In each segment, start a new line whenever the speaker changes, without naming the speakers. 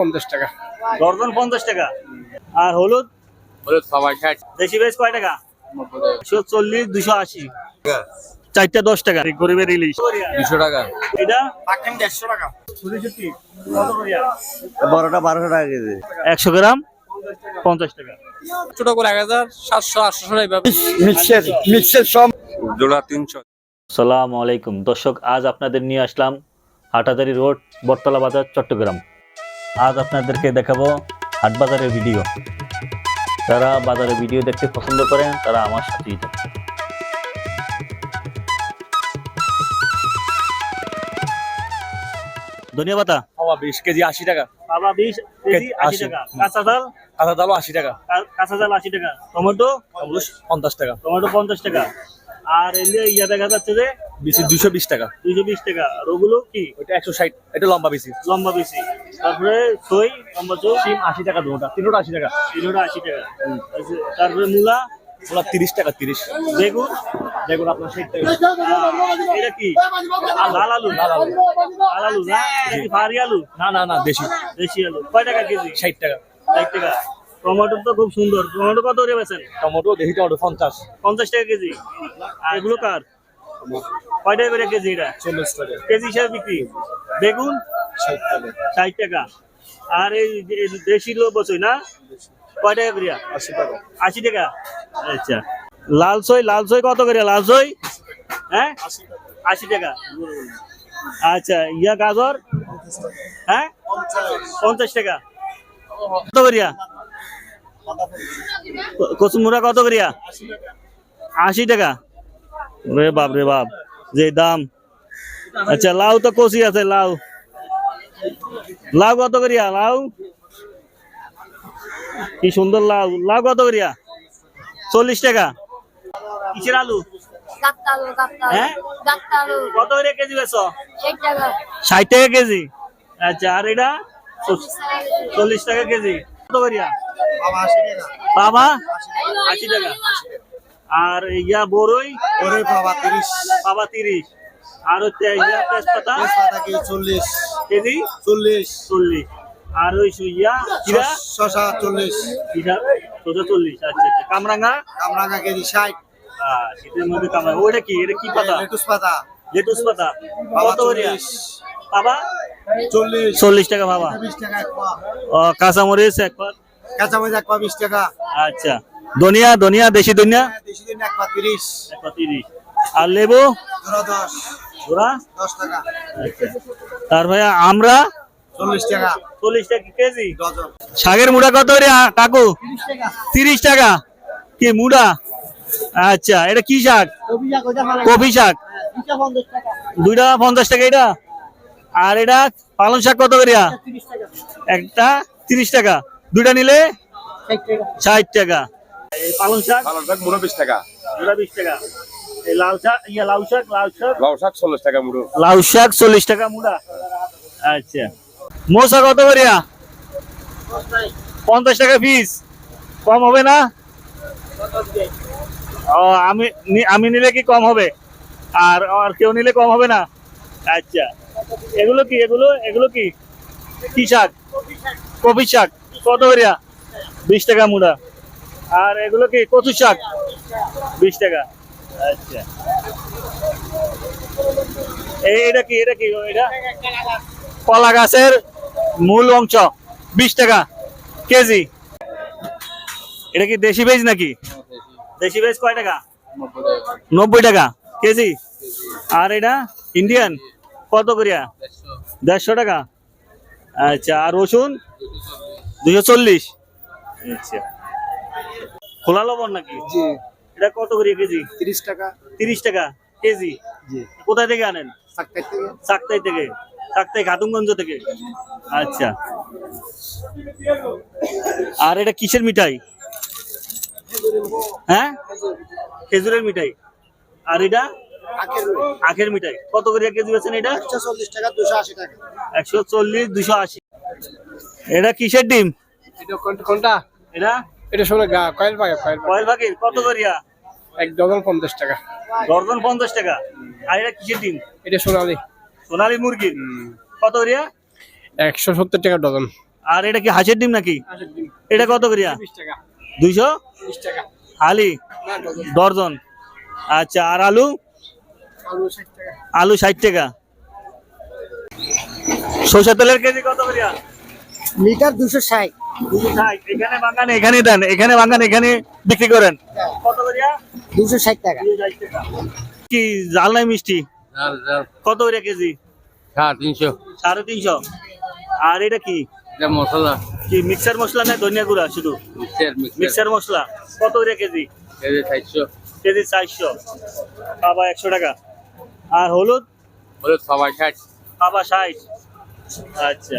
পঞ্চাশ টাকা।
দর্জন পঞ্চাশ টাকা। আর হলুদ?
হলুদ সবাই ষাট।
দেশি বেশ কয় টাকা? একশো চল্লিশ দুশো আশি। চারটা দশ টাকা। গরিবের ইলিশ।
দুশো টাকা।
এটা?
দেড়শো টাকা।
বড়টা বারোশো টাকা কেজি।
একশো গ্রাম? পঞ্চাশ টাকা।
ছোট করে এক হাজার সাতশো আটশো এইভাবে
মিক্সের মিক্সের সব।
জোড়া তিনশো।
সালাম আলাইকুম। দর্শক আজ আপনাদের নিয়ে আসলাম হাটাদারি রোড বটতলা বাজার চট্টগ্রাম। আজ আপনাদেরকে দেখাবো হাট বাজারের ভিডিও যারা বাজারে ভিডিও দেখতে পছন্দ করেন তারা আমার সাথেই থাকুন। ধনিয়া পাতা?
বাবা বিশ কেজি আশি টাকা।
বাবা বিশ কেজি আশি। টাকা। কাঁচা ডাল
কাঁচা দালও আশি টাকা।
কাঁচা ডাল আশি টাকা। টমেটো?
পঞ্চাশ টাকা।
টমেটো পঞ্চাশ টাকা। আর এমনি ইয়া দেখা যাচ্ছে যে
বিশি দুশো বিশ টাকা।
দুইশো বিশ টাকা। আর ওগুলো কি?
ওইটা একশো ষাট। এটা লম্বা বেশি
লম্বা বেশি তারপরে সই লম্বা চৌ
সিম আশি টাকা দুটা। তিনটা আশি টাকা।
তিনোটা আশি টাকা। তারপরে মূলা?
ওগুলা তিরিশ টাকা তিরিশ।
বেগুন?
দেখুন আপনার ষাট টাকা।
এটা কি? লাল আলু? লাল আলু। লাল আলু না? কি ফারি আলু?
না না না দেশি।
দেশি আলু। কয় টাকা কেজি?
ষাট টাকা।
ষাট টাকা। টমেটো তো খুব সুন্দর। টমেটো কত করে বেছেন
টমেটো দেশি টমেটো পঞ্চাশ।
পঞ্চাশ টাকা কেজি। আর এগুলো কার? কয় টাকা করে কেজি এটা?
চল্লিশ টাকা।
কেজি হিসাবে বিক্রি? বেগুন?
ষাট টাকা।
ষাট টাকা। আর এই দেশি লোক বসই না? কয় টাকা করিয়া?
আশি টাকা।
আশি টাকা? আচ্ছা। লাল সই লাল সই কত করে লাল সই হ্যাঁ? আশি টাকা। আচ্ছা ইয়া গাজর? হ্যাঁ? পঞ্চাশ। টাকা। কত করিয়া? কচুমুরা কত করিয়া? আশি টাকা। রে বাপ রে বাপ যে দাম। আচ্ছা লাউ তো কচি আছে লাউ। লাউ কত করিয়া লাউ? কি সুন্দর লাউ। লাউ কত করিয়া? চল্লিশ টাকা। কিসের আলু? হ্যাঁ? কত করে কেজি বেছো
ষাট টাকা।
কেজি। আচ্ছা আর এটা? চল্লিশ টাকা কেজি। কত করিয়া? বাবা আশি টাকা। আর ইয়া বড়ই
ওরে বাবা তিরিশ।
বাবা তিরিশ। আর হচ্ছে ইয়া তেজপাতা?
তেজপাতা কেজি চল্লিশ।
কেজি?
চল্লিশ।
চল্লিশ। আর ওই ইয়া? কিরা?
শশা চল্লিশ।
জিরা সোজা চল্লিশ। আচ্ছা আচ্ছা। কামরাঙ্গা
কামরাঙ্গা কেজি ষাট।
আহ, শীতের মধ্যে কামরাঙ্গা ওইটা কি? এটা কি পাতা?
লেটুস পাতা।
লেটুস পাতা। কত
চল্লিশ।
বাবা
চল্লিশ।
চল্লিশ টাকা বাবা
বিশ টাকা এক পা
ও, কাঁচামরিচ এক পাত
কাঁচামরিচ এক পা বিশ টাকা।
আচ্ছা। ধনিয়া ধনিয়া দেশি ধনিয়া? আর লেবু? আচ্ছা। তার ভাইয়া আমরা?
চল্লিশ টাকা।
চল্লিশ টাকা কেজি? শাকের মুড়া কত রে কাকু? তিরিশ টাকা। কি মুড়া? আচ্ছা এটা কি শাক? কপি শাক দুইটা পঞ্চাশ টাকা। এটা? আর এটা পালং শাক কত করিয়া? একটা তিরিশ টাকা। দুইটা নিলে? ষাট টাকা। এই পালং শাক?
পালং শাক মুড়ো বিশ টাকা।
দুটা বিশ টাকা। এই লাল শাক ইয়া লাউ শাক শাক?
লাউ শাক চল্লিশ টাকা মুড়ো।
লাউ শাক চল্লিশ টাকা মুড়া। আচ্ছা। মশা কত করিয়া? পঞ্চাশ টাকা পিস কম হবে না? ও আমি আমি নিলে কি কম হবে? আর আর কেউ নিলে কম হবে না? আচ্ছা। এগুলো কি? এগুলো এগুলো কি? কি শাক? কপি শাক। কত করিয়া? বিশ টাকা মুড়া। আর এগুলো কি কচু শাক? বিশ টাকা। আচ্ছা। এটা কি এটা কি, এটা? কলা গাছের মূল অংশ, বিশ টাকা কেজি। এটা কি দেশি বেজ নাকি? দেশি বেজ কয় টাকা? নব্বই টাকা কেজি। আর এটা ইন্ডিয়ান? কত করিয়া? দেড়শো টাকা। আচ্ছা আর রসুন? দুশো চল্লিশ। আচ্ছা। খোলা লবণ নাকি?
জি।
এটা কত করিয়া কেজি?
তিরিশ টাকা।
তিরিশ টাকা কেজি?
জি।
কোথায় থেকে আনেন?
সাতটার থেকে।
চাকতাই থেকে। থেকে। আচ্ছা। আর এটা কিসের মিঠাই? হ্যাঁ? খেজুরের মিঠাই। আর এটা? আখের মিঠাই। কত করে কেজি বেছেন এটা?
একশো চল্লিশ টাকা দুশো আশি টাকা।
একশো চল্লিশ দুশো আশি। এটা কিসের ডিম?
কোনটা?
এটা?
এটা শোনো গা কয়েল পাকে কয়েল
কয়েল পাখির কত করিয়া
এক ডজন পঞ্চাশ টাকা।
দর্জন পঞ্চাশ টাকা। আর এটা কিসের ডিম?
এটা সোনালি।
সোনালী মুরগির? কত করিয়া
একশো সত্তর টাকা ডজন।
আর এটা কি হাঁসের ডিম নাকি? এটা কত করিয়া
টাকা।
দুইশো?
টাকা।
আলি
না ডজন।
আচ্ছা আর আলু?
আলু ষাট টাকা।
আলু ষাট টাকা। সরষের তেলের কেজি কত করিয়া
লিটার দুশো ষাট।
এখানে দেন এখানে বাঙ্গান এখানে বিক্রি করেন। কত করিয়া?
দুশো ষাট টাকা।
দুশো ষাট টাকা। কি জাল নাই মিষ্টি? কত করিয়া কেজি?
সাড়ে তিনশো।
সাড়ে তিনশো। আর এটা কি?
মশলা।
কি মিক্সার মশলা না ধনিয়া গুঁড়া শুধু?
মিক্সার
মশলা। কত করে কেজি?
কেজি চারশো।
কেজি চারশো। বাবা একশো টাকা। আর হলুদ?
বলে সবাই ষাট।
বাবা ষাট। আচ্ছা।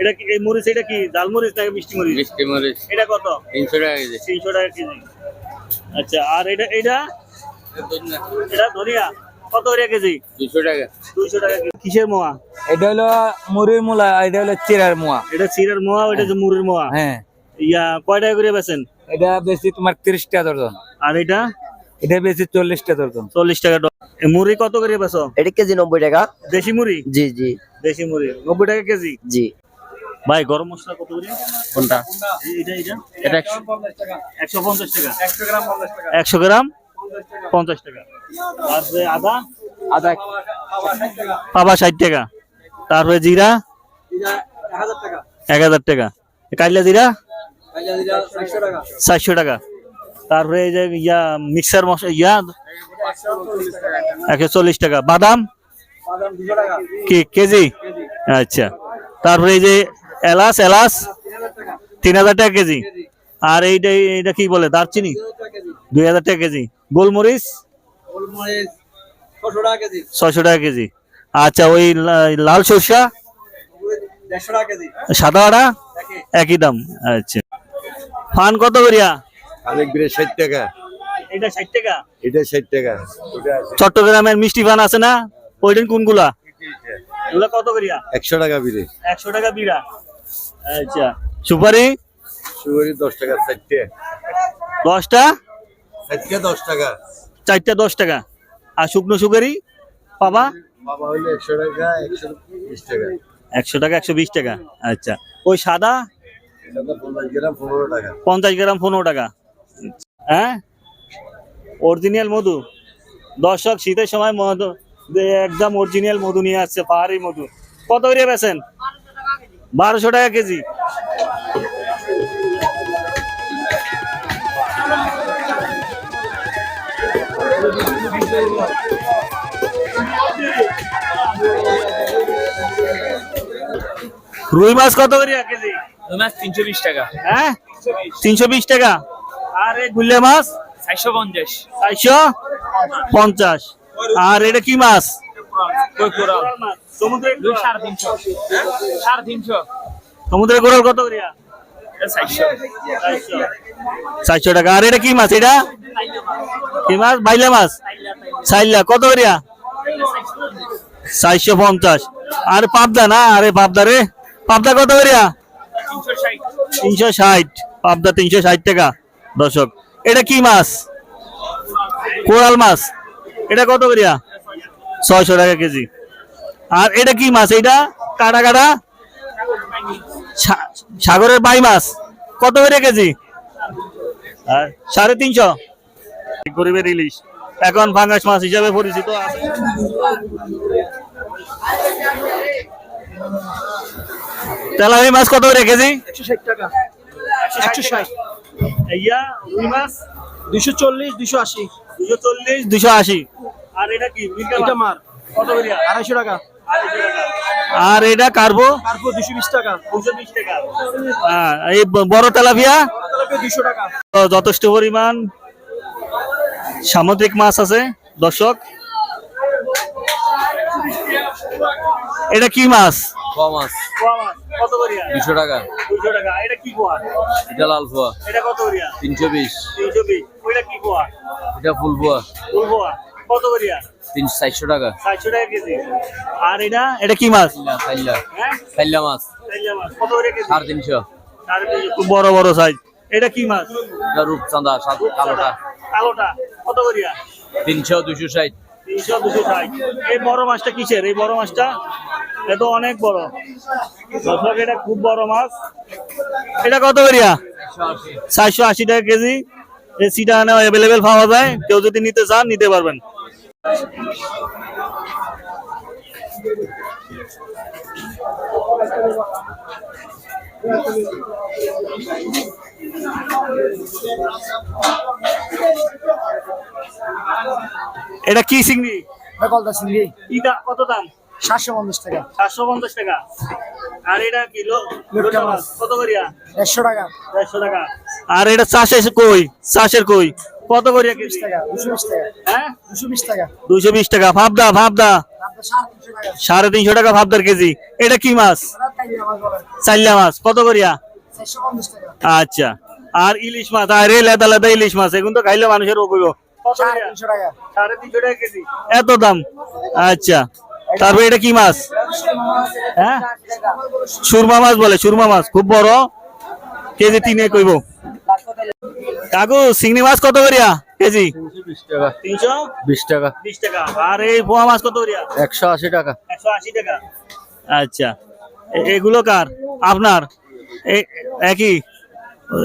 এটা কি এই মরিচ এটা কি? ডাল মরিচ নাকি মিষ্টি মরিচ?
মিষ্টি মরিচ।
এটা কত?
তিনশো টাকা কেজি।
তিনশো টাকা কেজি। আচ্ছা আর এটা এটা? এটা ধনিয়া। কত করে কেজি?
দুশো টাকা।
দুইশো টাকা কিসের মোয়া?
এটা হলো মুড়ির মূলা এটা হলো চিরার মোয়া।
এটা চিরার মোয়া ওইটা যে মুড়ির মোয়া?
হ্যাঁ।
ইয়া কয় টাকা করে বেছেন
এটা বেশি তোমার তিরিশ টাকা দর্জন।
আর এটা?
এটা বেশি চল্লিশ টাকা দর্জন।
চল্লিশ টাকা মুড়ি কত করে বেছো
এটা কেজি নব্বই টাকা।
দেশি মুড়ি?
জি জি।
দেশি মুড়ি। নব্বই টাকা কেজি?
জি।
ভাই গরম মশলা কত করে?
কোনটা?
এটা এটা
এটা
একশো টাকা।
একশো গ্রাম পঞ্চাশ টাকা।
একশো গ্রাম? পঞ্চাশ টাকা। তারপরে আদা?
আদা
পাবা ষাট টাকা। তারপরে জিরা?
এক হাজার টাকা।
এক হাজার টাকা। কাইলা জিরা?
চারশো টাকা।
তারপরে এই যে ইয়া মিক্সার মশলা ইয়া?
একশো চল্লিশ টাকা।
বাদাম?
বাদাম দুশো টাকা।
কি কেজি? আচ্ছা। তারপরে এই যে এলাচ এলাচ
তিন হাজার টাকা
কেজি। আর এইটা এইটা কি বলে দারচিনি?
দুই হাজার টাকা কেজি।
গোলমরিচ?
গোলমরিচ ছশো টাকা কেজি
ছয়শো টাকা কেজি। আচ্ছা ওই লাল সরষা? সাদা আড়া? একই দাম আচ্ছা। ফান কত করিয়া?
ষাট টাকা।
এটা ষাট টাকা?
এটা ষাট টাকা।
চট্টগ্রামের মিষ্টি ফান আছে না? ওইটার কোনগুলা? এগুলা কত করিয়া?
একশো টাকা বিড়ে।
একশো টাকা বিড়া। আচ্ছা। সুপারি?
সুগারি দশ টাকা চারটে।
দশটা?
চারটে দশ টাকা।
চারটা দশ টাকা। আর শুকনো সুপারি? পাবা?
বাবা হইলে একশো টাকা একশো বিশ টাকা।
একশো টাকা একশো বিশ টাকা। আচ্ছা। ওই সাদা?
পঞ্চাশ গ্রাম পনেরো টাকা।
পঞ্চাশ গ্রাম পনেরো টাকা। হ্যাঁ? অরিজিনাল মধু? দর্শক শীতের সময় মধু একদম অরিজিনাল মধু নিয়ে আসছে পাহাড়ি মধু। কত করে বেছেন বারোশো টাকা কেজি। রুই মাছ কত করে কেজি?
রুই মাছ তিনশো বিশ টাকা।
হ্যাঁ? তিনশো বিশ। টাকা? আর এই গুল্লে মাছ?
চারশো পঞ্চাশ।
চারশো পঞ্চাশ। আর এটা কি মাছ? সমুদ্রের
সাড়ে তিনশো। সাড়ে তিনশো।
সমুদ্রের গোড়াল কত করিয়া?
চারশো।
টাকা। আর এটা কি মাছ? এটা? কি মাছ? বাইলা মাছ? সাইলা কত করিয়া? চারশো পঞ্চাশ। আর পাবদা না? আরে পাবদা রে। পাবদা কত করিয়া?
তিনশো ষাট।
পাবদা তিনশো ষাট টাকা। দর্শক এটা কি মাছ? কোরাল মাছ। এটা কত করিয়া? ছয়শো টাকা কেজি। আর এটা কি মাছ? এটা কাটা কাটা? সাগরের বাই মাছ। কত করে কেজি? সাড়ে তিনশো। গরিবের ইলিশ। এখন ফাঙ্গাস মাছ হিসাবে পরিচিত আছে। মাছ কত করে কেজি?
একশো ষাট
ইয়া রুই মাছ?
দুশো চল্লিশ দুশো আশি।
দুশো চল্লিশ দুশো আশি। আর এটা কি?
এটা মার।
কত করিয়া
আড়াইশো টাকা।
আর এটা কার্বো?
দুশো বিশ টাকা
দুশো বিশ টাকা। হ্যাঁ, এই বড় তেলাপিয়া?
টাকা।
যথেষ্ট পরিমাণ সামুদ্রিক মাছ আছে দর্শক। এটা কি মাছ?
মাছ।
কত করিয়া?
দুশো টাকা।
দুশো টাকা। এটা কি পোয়া?
এটা লাল পোয়া।
এটা কত করিয়া?
তিনশো বিশ।
তিনশো বিশ। ওইটা কি পোয়া?
এটা ফুল পোয়া।
ফুল পোয়া। কত করিয়া?
তিনশো চারশো টাকা।
চারশো টাকা কেজি। আর এটা? এটা কি মাছ?
চাইলা মাছ।
কত করে কেজি?
সাড়ে তিনশো।
খুব বড় বড় সাইজ এটা কি মাছ?
এটা রূপচাঁদা কালোটা।
কালোটা। কত করিয়া?
তিনশো দুশো ষাট।
তিনশো দুশো ষাট। এই বড় মাছটা কিসের? এই বড় মাছটা? এটা অনেক বড়। দর্শক এটা খুব বড় মাছ। এটা কত করিয়া? চারশো আশি টাকা কেজি। এই সিটা অ্যাভেলেবেল পাওয়া যায়। কেউ যদি নিতে চান নিতে পারবেন। এটা কি চিংড়ি?
কলতা চিংড়ি।
ইটা কত দাম?
সাতশো পঞ্চাশ টাকা।
সাতশো পঞ্চাশ টাকা। আর এটা কিলো লোটা কত করিয়া?
দেড়শো টাকা।
দেড়শো টাকা। আর এটা চাষের কই? চাষের কই? কত
দুশো বিশ টাকা
হ্যাঁ?
দুশো বিশ টাকা।
ভাবদা ভাবদা।
সাড়ে তিনশো টাকা।
ভাবদার কেজি। এটা কি মাছ? চাইল্লা মাছ কত করিয়া? আচ্ছা। আর ইলিশ মাছ আর লেদা লেদা ইলিশ মাছ এগুলো তো খাইলে মানুষের রোগ হইব
সাড়ে তিনশো টাকা।
কেজি। এত দাম? আচ্ছা। তারপরে এটা কি মাছ? হ্যাঁ? সুরমা মাছ বলে সুরমা মাছ। খুব বড়। কেজি তিনে কইব কাকু চিংড়ি মাছ কত করিয়া কেজি?
বিশ টাকা।
তিনশো?
বিশ টাকা।
বিশ টাকা। আর এই পোয়া মাছ কত করিয়া?
একশো আশি টাকা।
একশো আশি টাকা। আচ্ছা। এ- এগুলো কার? আপনার? একই?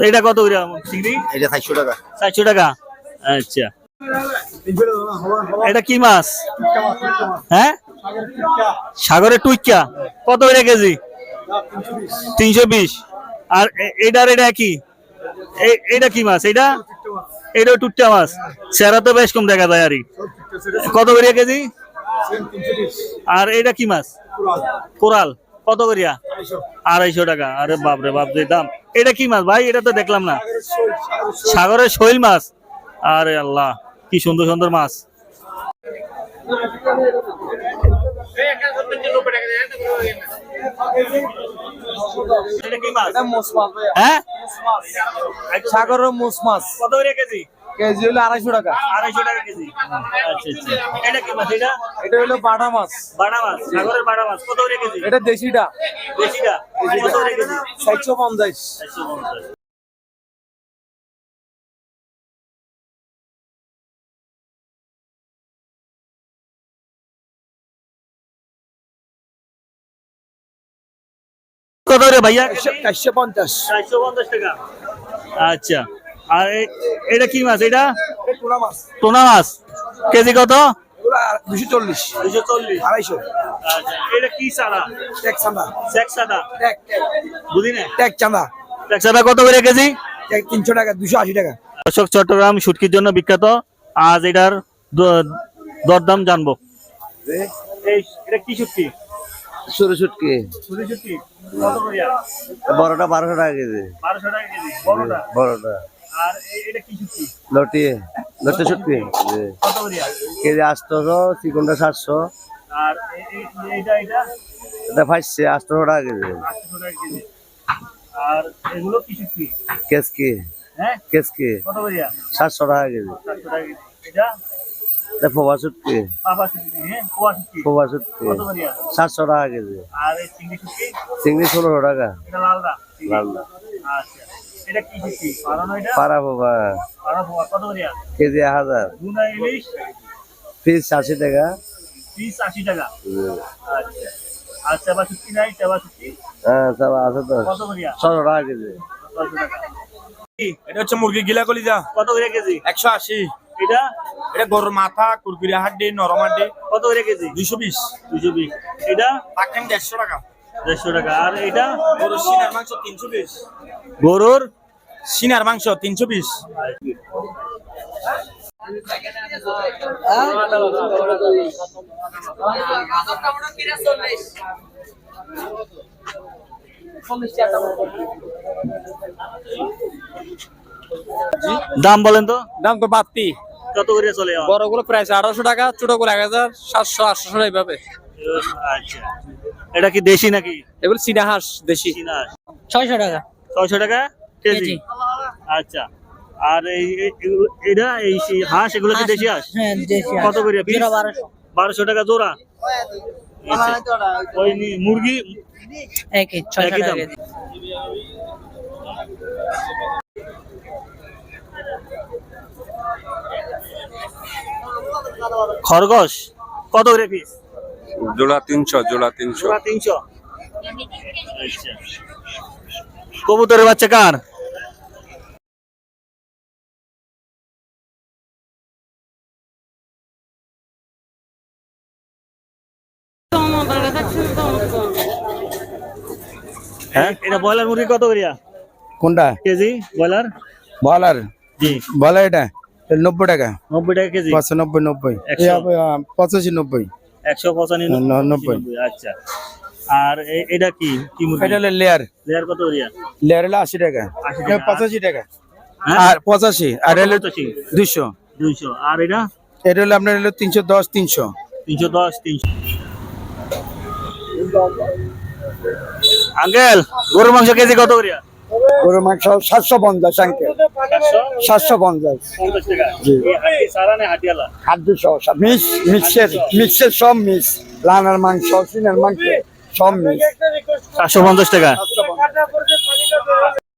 এটা কত করিয়া চিংড়ি?
এটা চারশো টাকা।
চারশো টাকা। আচ্ছা। এটা কি মাছ? হ্যাঁ? সাগরের টুইকা কত করে কেজি? তিনশো বিশ। আর এটার এটা কি এ- এটা কি মাছ? এটা এটা টুটটা মাছ। সেরা তো বেশ কম দেখা যায় আর কত করিয়া কেজি? আর এটা কি মাছ? কোরাল। কত করিয়া? আড়াইশো টাকা। আরে বাপরে বাপ যে দাম। এটা কি মাছ ভাই? এটা তো দেখলাম না। সাগরের শৈল মাছ। আরে আল্লাহ কি সুন্দর সুন্দর মাছ। হ্যাঁ?
সাগরের মুস মাছ।
কত করে কেজি?
কেজি হলো আড়াইশো টাকা।
আড়াইশো টাকা কেজি। আচ্ছা আচ্ছা। এটা কি মাছ এটা?
এটা হলো বাটা মাছ।
বাটা মাছ সাগরের বাটা মাছ। কত করে কেজি?
এটা দেশিটা।
দেশিটা? কত করে কেজি?
চারশো পঞ্চাশ।
কত ভাইয়া?
চারশো পঞ্চাশ।
চারশো পঞ্চাশ টাকা। আচ্ছা। আর এটা কি মাছ এটা?
টুনা মাছ।
টোনা মাছ। কেজি কত?
দুশো চল্লিশ।
দুশো চল্লিশ।
আড়াইশো।
আচ্ছা। এটা কি চারা?
ট্যাক চাঁদা।
সেক সাদা
ট্যাক
বুঝি না?
ট্যাক চাঁদা।
সেক সাদা কত করে কেজি?
তিনশো টাকা দুশো আশি টাকা।
দর্শক চট্টগ্রাম শুটকির জন্য বিখ্যাত। আজ এটার দ- দরদাম জানব। এই এটা কি শুটকি?
সরু শুটকি বড়টা বারোশো টাকা কেজি।
বড়টা?
লটি লটি শুটকি কেজি আটশোশো চিকনটা সাতশো।
এটা
কেজি।
আটশো টাকা কেজি। আর এগুলো কি শুটকি
কেসকি কেসকি সাতশো টাকা কেজি। শুটকি
শুটকি হ্যাঁ
সাতশো টাকা কেজি।
আর চিংড়ি
ষোলোশো টাকা।
লালদা? আচ্ছা।
পাড়া কেজি এক হাজার। পিস আশি টাকা।
পিস আশি টাকা? আচ্ছা। আর চাবা শুটকি নাই? চাবা শুটকি?
হ্যাঁ সব আছে তো। ছশো টাকা কেজি?
এটা হচ্ছে মুরগি গিলা কলিজা।
কত করে কেজি?
একশো আশি।
এটা?
এটা গরুর মাথা কুরকুরি হাড্ডি নরম হাড্ডি।
কত করে কেজি?
দুইশো বিশ।
দুশো বিশ। এটা?
পাকেন দেড়শো টাকা।
দেড়শো টাকা। আর এটা?
গরুর সিনার মাংস তিনশো বিশ।
গরুর?
সিনার মাংস তিনশো বিশ।
দাম বলেন তো।
দাম তো বাড়তি।
কত করে চলে
বড়গুলো প্রাইস আঠারোশো টাকা ছোটগুলো এক হাজার সাতশো আটশো এইভাবে।
আচ্ছা। এটা কি দেশি নাকি?
এগুলো চীনা হাঁস দেশি।
চীনা
ছয়শো টাকা।
ছয়শো টাকা? কেজি। আচ্ছা। আর এই এই- এটা এই হাঁস এগুলো কি দেশি হাঁস?
হ্যাঁ দেশি
কত করে piece?
বারোশো।
টাকা জোড়া? আচ্ছা। ওই মুরগি?
একই
খরগোশ? কত করে পিস
জোড়া তিনশো জোড়া তিনশো।
জোড়া তিনশো। আচ্ছা কবুতরের বাচ্চা কার? হ্যাঁ এটা ব্রয়লার মুরগি কত করিয়া?
কোনটা?
কেজি? ব্রয়লার?
বলার
জি।
বলার এটা? নব্বই টাকা।
নব্বই টাকা কেজি?
পাঁচশো নব্বই। পঁচাশি নব্বই।
একশো পঁচানব্বই। আচ্ছা। আর এটা কি? কি
এটা হলো লেয়ার
লেয়ার কত করিয়া
লেয়ার হলো আশি টাকা।
80 টাকা।
এটা পঁচাশি টাকা।
হ্যাঁ?
আর পঁচাশি আর হলো। দুইশো।
দুইশো। আর এটা?
এটা হলো আপনার হলো তিনশো দশ তিনশো।
তিনশো দশ তিনশো। আঙ্কেল গরুর মাংস কেজি কত করিয়া
গরু মাংস সাতশো পঞ্চাশ আঙ্কেল। সাতশো পঞ্চাশ। খাদ্য সহ মিক্স মিক্সের মিক্সের সব মিক্স। লানার মাংস সিনের মাংস সব মিক্স।
সাতশো পঞ্চাশ টাকা।